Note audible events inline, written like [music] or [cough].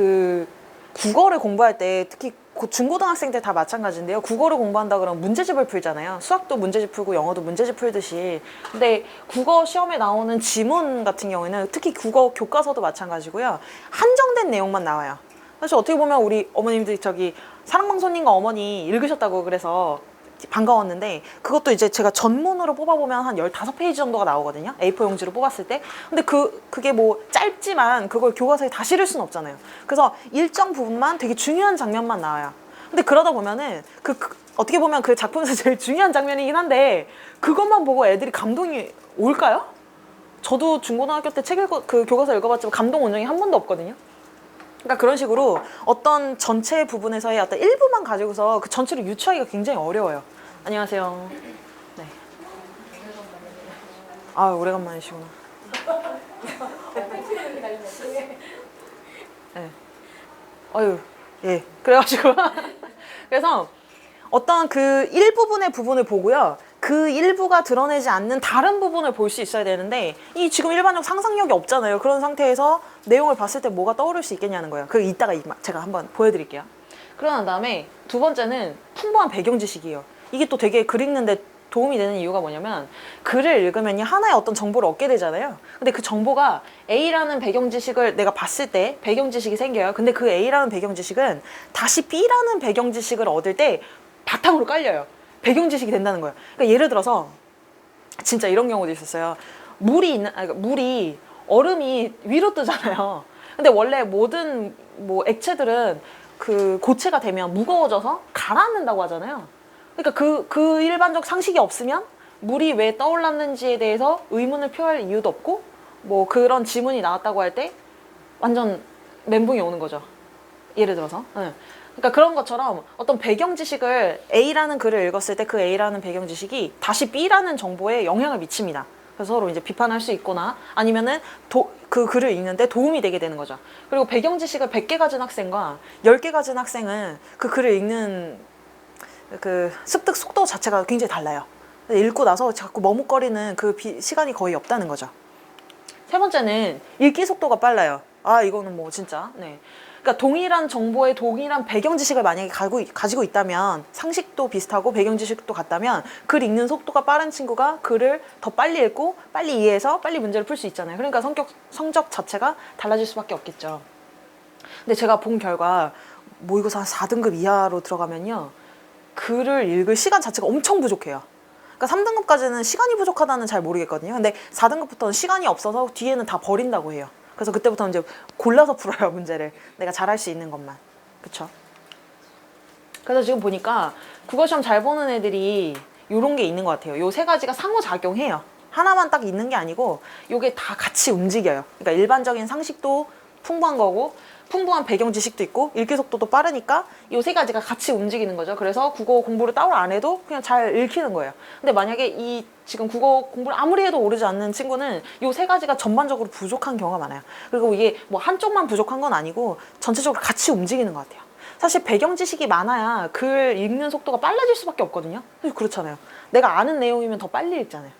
그 국어를 공부할 때 특히 고- 중고등학생 때 다 마찬가지인데요. 국어를 공부한다 그러면 문제집을 풀잖아요. 수학도 문제집 풀고 영어도 문제집 풀듯이. 근데 국어 시험에 나오는 지문 같은 경우에는 특히 국어 교과서도 마찬가지고요. 한정된 내용만 나와요. 사실 어떻게 보면 우리 어머님들이 저기 사랑방송님과 어머니 읽으셨다고 그래서 반가웠는데 그것도 이제 제가 전문으로 뽑아보면 한 15페이지 정도가 나오거든요. A4 용지로 뽑았을 때. 근데 그, 그게 뭐 짧지만 그걸 교과서에 다 실을 수는 없잖아요. 그래서 일정 부분만 되게 중요한 장면만 나와요. 근데 그러다 보면은 그, 그- 어떻게 보면 그 작품에서 제일 중요한 장면이긴 한데 그것만 보고 애들이 감동이 올까요? 저도 중고등학교 때 책 읽어 그 교과서 읽어봤지만 감동 온 적이 한 번도 없거든요. 그러니까 그런 식으로 어떤 전체 부분에서의 어떤 일부만 가지고서 그 전체를 유추하기가 굉장히 어려워요. 안녕하세요. 네. 아 오래간만이시구나. 네. 아유 예. 그래가지고 [laughs] 그래서 어떤 그 일부분의 부분을 보고요. 그 일부가 드러내지 않는 다른 부분을 볼 수 있어야 되는데 이 지금 일반적 상상력이 없잖아요. 그런 상태에서 내용을 봤을 때 뭐가 떠오를 수 있겠냐는 거예요. 그 이따가 이- 제가 한번 보여드릴게요. 그러난 다음에 두 번째는 풍부한 배경 지식이에요. 이게 또 되게 글 읽는데 도움이 되는 이유가 뭐냐면 글을 읽으면 하나의 어떤 정보를 얻게 되잖아요. 근데 그 정보가 A라는 배경 지식을 내가 봤을 때 배경 지식이 생겨요. 근데 그 A라는 배경 지식은 다시 B라는 배경 지식을 얻을 때 바탕으로 깔려요. 배경 지식이 된다는 거예요. 그러니까 예를 들어서 진짜 이런 경우도 있었어요. 물이 있는 아니, 그러니까 물이 얼음이 위로 뜨잖아요. 근데 원래 모든 뭐 액체들은 그 고체가 되면 무거워져서 가라앉는다고 하잖아요. 그러니까 그, 그 일반적 상식이 없으면 물이 왜 떠올랐는지에 대해서 의문을 표할 이유도 없고 뭐 그런 지문이 나왔다고 할 때 완전 멘붕이 오는 거죠. 예를 들어서. 예. 그러니까 그런 것처럼 어떤 배경 지식을 A라는 글을 읽었을 때 그 A라는 배경 지식이 다시 B라는 정보에 영향을 미칩니다. 그래서 서로 이제 비판할 수 있거나 아니면은 도, 그 글을 읽는데 도움이 되게 되는 거죠. 그리고 배경 지식을 100개 가진 학생과 10개 가진 학생은 그 글을 읽는 그 습득 속도 자체가 굉장히 달라요. 읽고 나서 자꾸 머뭇거리는 그 비- 시간이 거의 없다는 거죠. 세 번째는 읽기 속도가 빨라요. 아 이거는 뭐 진짜 네. 그러니까 동일한 정보에 동일한 배경 지식을 만약에 가고, 가지고 있다면 상식도 비슷하고 배경 지식도 같다면 글 읽는 속도가 빠른 친구가 글을 더 빨리 읽고 빨리 이해해서 빨리 문제를 풀 수 있잖아요. 그러니까 성격 성적 자체가 달라질 수밖에 없겠죠. 근데 제가 본 결과 모의고사 한 4등급 이하로 들어가면요. 글을 읽을 시간 자체가 엄청 부족해요. 그러니까 3등급까지는 시간이 부족하다는 잘 모르겠거든요. 근데 4등급부터는 시간이 없어서 뒤에는 다 버린다고 해요. 그래서 그때부터는 이제 골라서 풀어요, 문제를. 내가 잘할 수 있는 것만. 그쵸? 그래서 지금 보니까 국어 시험 잘 보는 애들이 요런 게 있는 것 같아요. 요 세 가지가 상호작용해요. 하나만 딱 있는 게 아니고 요게 다 같이 움직여요. 그러니까 일반적인 상식도 풍부한 거고 풍부한 배경 지식도 있고 읽기 속도도 빠르니까 요세 가지가 같이 움직이는 거죠. 그래서 국어 공부를 따로 안 해도 그냥 잘 읽히는 거예요. 근데 만약에 이 지금 국어 공부를 아무리 해도 오르지 않는 친구는 요세 가지가 전반적으로 부족한 경우가 많아요. 그리고 이게 뭐 한쪽만 부족한 건 아니고 전체적으로 같이 움직이는 것 같아요. 사실 배경 지식이 많아야 글 읽는 속도가 빨라질 수밖에 없거든요. 그렇잖아요. 내가 아는 내용이면 더 빨리 읽잖아요.